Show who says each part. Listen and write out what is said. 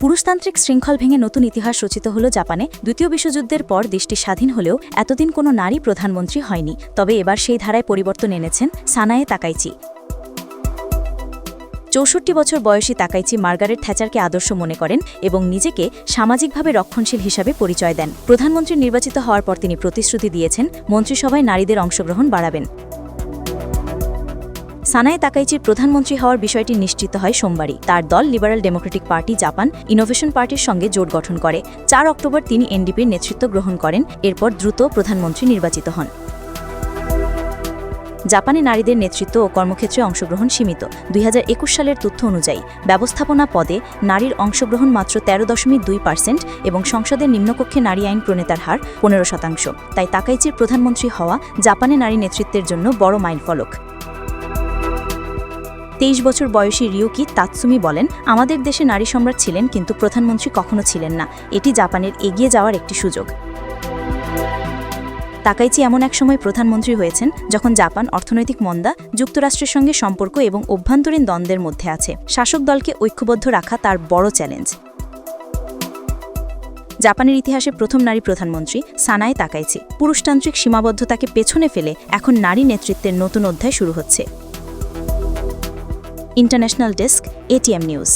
Speaker 1: পুরুষতান্ত্রিক শৃঙ্খল ভেঙে নতুন ইতিহাস রচিত হল জাপানে। দ্বিতীয় বিশ্বযুদ্ধের পর দেশটি স্বাধীন হলেও এতদিন কোনো নারী প্রধানমন্ত্রী হয়নি। তবে এবার সেই ধারায় পরিবর্তন এনেছেন সানায়ে তাকাইচি। চৌষট্টি বছর বয়সী তাকাইচি মার্গারেট থ্যাচারকে আদর্শ মনে করেন এবং নিজেকে সামাজিকভাবে রক্ষণশীল হিসাবে পরিচয় দেন। প্রধানমন্ত্রী নির্বাচিত হওয়ার পর তিনি প্রতিশ্রুতি দিয়েছেন, মন্ত্রিসভায় নারীদের অংশগ্রহণ বাড়াবেন। সানায়ে তাকাইচির প্রধানমন্ত্রী হওয়ার বিষয়টি নিশ্চিত হয় সোমবারই। তার দল Liberal Democratic Party Japan Innovation পার্টির সঙ্গে জোট গঠন করে। চার অক্টোবর তিনি এনডিপির নেতৃত্ব গ্রহণ করেন, এরপর দ্রুত প্রধানমন্ত্রী নির্বাচিত হন। জাপানে নারীদের নেতৃত্ব ও কর্মক্ষেত্রে অংশগ্রহণ সীমিত। দুই হাজার একুশ সালের তথ্য অনুযায়ী, ব্যবস্থাপনা পদে নারীর অংশগ্রহণ মাত্র তেরো দশমিক দুই পার্সেন্ট এবং সংসদের নিম্নকক্ষে নারী আইন প্রণেতার হার পনেরো শতাংশ। তাই তাকাইচির প্রধানমন্ত্রী হওয়া জাপানে নারী নেতৃত্বের জন্য বড় মাইলফলক। তেইশ বছর বয়সী রিউকি তাৎসুমি বলেন, আমাদের দেশে নারী সম্রাট ছিলেন, কিন্তু প্রধানমন্ত্রী কখনো ছিলেন না। এটি জাপানের এগিয়ে যাওয়ার একটি সুযোগ। তাকাইচি এমন এক সময় প্রধানমন্ত্রী হয়েছেন, যখন জাপান অর্থনৈতিক মন্দা, যুক্তরাষ্ট্রের সঙ্গে সম্পর্ক এবং অভ্যন্তরীণ দ্বন্দ্বের মধ্যে আছে। শাসক দলকে ঐক্যবদ্ধ রাখা তার বড় চ্যালেঞ্জ। জাপানের ইতিহাসে প্রথম নারী প্রধানমন্ত্রী সানায় তাকাইচি। পুরুষতান্ত্রিক সীমাবদ্ধতাকে পেছনে ফেলে এখন নারী নেতৃত্বের নতুন অধ্যায় শুরু হচ্ছে। International desk ATM news